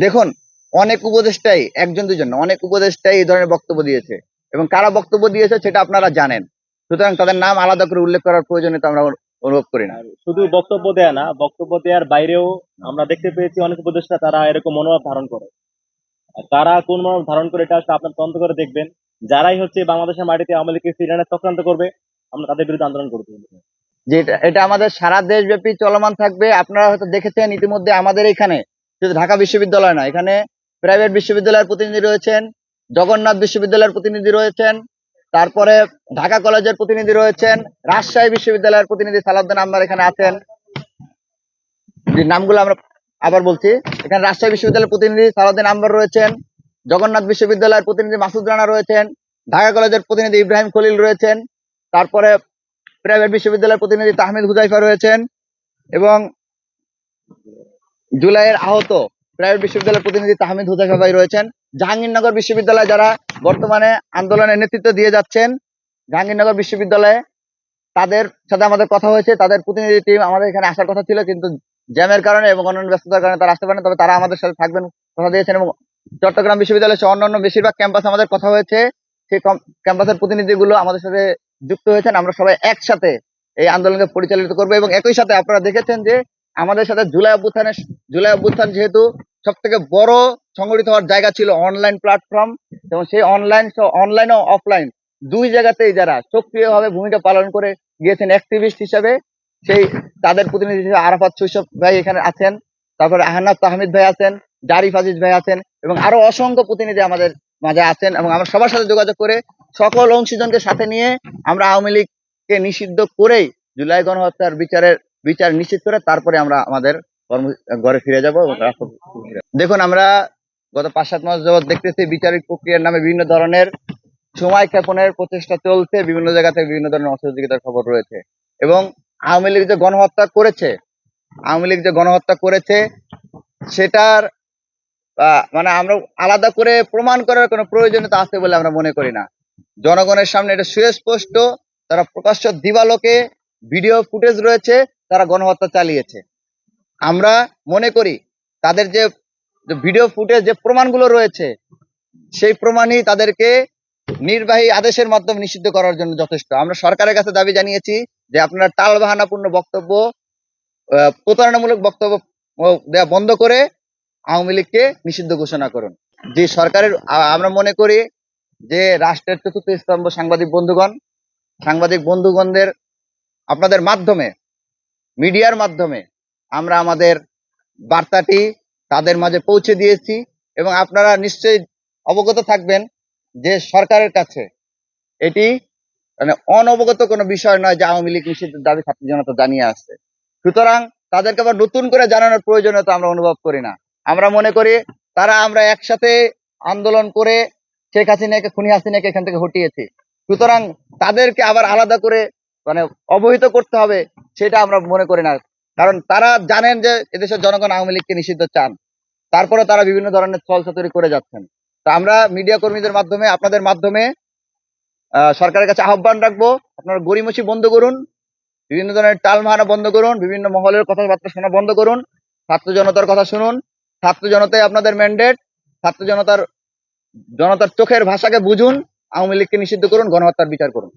দেখুন অনেক উপদেষ্টাই একজন দুজন অনেক উপদেষ্টাই এই ধরনের বক্তব্য দিয়েছে। এবং কারা বক্তব্য দিয়েছে সেটা আপনারা জানেন। সুতরাং তাদের নাম আলাদা করে উল্লেখ করার প্রয়োজনীয়তা আমরা অনু- অনুভব করি না। শুধু বক্তব্য দেয়া না বক্তব্য দেওয়ার বাইরেও আমরা দেখতে পেয়েছি অনেক উপদেষ্টা তারা এরকম মনোভাব ধারণ করে। তারা কোন মনোভাব ধারণ করে এটা আসলে আপনার তদন্ত করে দেখবেন। যারাই হচ্ছে বাংলাদেশের মাটিতে আওয়ামী লীগকে চক্রান্ত করবে আমরা তাদের বিরুদ্ধে আন্দোলন করব। যে এটা- এটা আমাদের সারা দেশব্যাপী চলমান থাকবে। আপনারা হয়তো দেখেছেন ইতিমধ্যে আমাদের এখানে শুধু ঢাকা বিশ্ববিদ্যালয় না, এখানে প্রাইভেট বিশ্ববিদ্যালয়ের প্রতিনিধি রয়েছেন, জগন্নাথ বিশ্ববিদ্যালয়ের প্রতিনিধি রয়েছেন, তারপরে ঢাকা কলেজের প্রতিনিধি রয়েছেন, রাজশাহী বিশ্ববিদ্যালয়ের প্রতিনিধি সালাউদ্দিন আম্বার এখানে আছেন। যে নামগুলো আমরা আবার বলছি, এখানে রাজশাহী বিশ্ববিদ্যালয়ের প্রতিনিধি সালাউদ্দিন আম্বার রয়েছেন, জগন্নাথ বিশ্ববিদ্যালয়ের প্রতিনিধি মাসুদ রানা রয়েছেন, ঢাকা কলেজের প্রতিনিধি ইব্রাহিম খলিল রয়েছেন, তারপরে প্রাইভেট বিশ্ববিদ্যালয়ের প্রতিনিধি তাহমিদ হুজাইফা রয়েছেন এবং জুলাইয়ের আহত প্রাইভেট বিশ্ববিদ্যালয়ের প্রতিনিধি তাহমিদ হুজাইফা ভাই রয়েছেন। জাহাঙ্গীরনগর বিশ্ববিদ্যালয়ে যারা বর্তমানে আন্দোলনের নেতৃত্ব দিয়ে যাচ্ছেন, জাহাঙ্গীরনগর বিশ্ববিদ্যালয়ে তাদের সাথে আমাদের কথা হয়েছে, তাদের প্রতিনিধি টিম আমাদের এখানে আসার কথা ছিল, কিন্তু জ্যামের কারণে এবং অন্যান্য ব্যস্ততার কারণে তারা আসতে পারেন। তবে তারা আমাদের সাথে থাকবেন কথা দিয়েছেন এবং চট্টগ্রাম বিশ্ববিদ্যালয় সহ অন্যান্য বেশিরভাগ ক্যাম্পাস আমাদের কথা হয়েছে। সেই ক্যাম্পাসের প্রতিনিধিগুলো আমাদের সাথে যুক্ত হয়েছেন। আমরা সবাই একসাথে এই আন্দোলনকে পরিচালিত করব এবং একই সাথে আপনারা দেখেছেন যে আমাদের সাথে জুলাই অভ্যুত্থানের জুলাই অভ্যুত্থান যেহেতু সব থেকে বড় সংগঠিত হওয়ার জায়গা ছিল অনলাইন প্ল্যাটফর্ম এবং সেই অনলাইন অনলাইন ও অফলাইন দুই জায়গাতেই যারা সক্রিয়ভাবে ভূমিকা পালন করে গিয়েছেন অ্যাক্টিভিস্ট হিসাবে, সেই তাদের প্রতিনিধি হিসেবে আরাফাত শৈশব ভাই এখানে আছেন, তারপরে আহনাদ তাহমিদ ভাই আছেন, জারিফ আজিজ ভাই আছেন, এবং আরও অসংখ্য প্রতিনিধি আমাদের মাঝে আছেন, এবং আমরা সবার সাথে যোগাযোগ করে সকল অংশীজনকে সাথে নিয়ে আমরা আওয়ামী লীগকে নিষিদ্ধ করেই জুলাই গণহত্যার বিচারের বিচার নিশ্চিত করে তারপরে আমরা আমাদের কর্ম, ঘরে ফিরে যাব দেখুন, আমরা গত পাঁচ সাত মাস যাবৎ দেখতেছি বিচারিক প্রক্রিয়ার নামে বিভিন্ন ধরনের সময় ক্ষেপণের প্রচেষ্টা চলছে, বিভিন্ন জায়গা থেকে বিভিন্ন ধরনের অসহযোগিতার খবর রয়েছে এবং আওয়ামী লীগ যে গণহত্যা করেছে, আওয়ামী লীগ যে গণহত্যা করেছে, সেটার মানে আমরা আলাদা করে প্রমাণ করার কোনো প্রয়োজনীয়তা আছে বলে আমরা মনে করি না। জনগণের সামনে এটা সুস্পষ্ট, তারা প্রকাশ্য দিবালোকে ভিডিও ফুটেজ রয়েছে তারা গণহত্যা চালিয়েছে। আমরা মনে করি তাদের যে ভিডিও ফুটেজ যে প্রমাণগুলো রয়েছে সেই প্রমাণই তাদেরকে নির্বাহী আদেশের মাধ্যমে নিষিদ্ধ করার জন্য যথেষ্ট। আমরা সরকারের কাছে দাবি জানিয়েছি যে আপনারা টালবাহানাপূর্ণ বক্তব্য আহ, প্রতারণামূলক বক্তব্য দেওয়া বন্ধ করে আওয়ামী লীগকে নিষিদ্ধ ঘোষণা করুন। যে সরকারের আমরা মনে করি যে রাষ্ট্রের চতুর্থ স্তম্ভ সাংবাদিক বন্ধুগণ সাংবাদিক বন্ধুগণদের আপনাদের মাধ্যমে, মিডিয়ার মাধ্যমে আমরা আমাদের বার্তাটি তাদের মাঝে পৌঁছে দিয়েছি এবং আপনারা নিশ্চয়ই অবগত থাকবেন যে সরকারের কাছে এটি মানে অনবগত কোনো বিষয় নয় যে আওয়ামী লীগ নিষিদ্ধের দাবি ছাত্র জনতা জানিয়ে আসছে। সুতরাং তাদেরকে আবার নতুন করে জানানোর প্রয়োজনীয়তা আমরা অনুভব করি না। আমরা মনে করি তারা আমরা একসাথে আন্দোলন করে শেখ হাসিনাকে, খুনি হাসিনাকে এখান থেকে হটিয়েছি। সুতরাং তাদেরকে আবার আলাদা করে মানে অবহিত করতে হবে, সেটা আমরা মনে করি না। কারণ তারা জানেন যে এদেশের জনগণ আওয়ামী লীগকে নিষিদ্ধ চান। তারপরে তারা বিভিন্ন ধরনের ছলচাতুরি করে যাচ্ছেন। তা আমরা মিডিয়া কর্মীদের মাধ্যমে, আপনাদের মাধ্যমে সরকারের কাছে আহ্বান রাখব, আপনারা গরিমসি বন্ধ করুন, বিভিন্ন ধরনের টালমাহানা বন্ধ করুন, বিভিন্ন মহলের কথাবার্তা শোনা বন্ধ করুন, ছাত্র জনতার কথা শুনুন, ছাত্র জনতাই আপনাদের ম্যান্ডেট ছাত্র জনতার জনতার চোখের ভাষাকে বুঝুন, আওয়ামী লীগকে নিষিদ্ধ করুন, গণহত্যার বিচার করুন।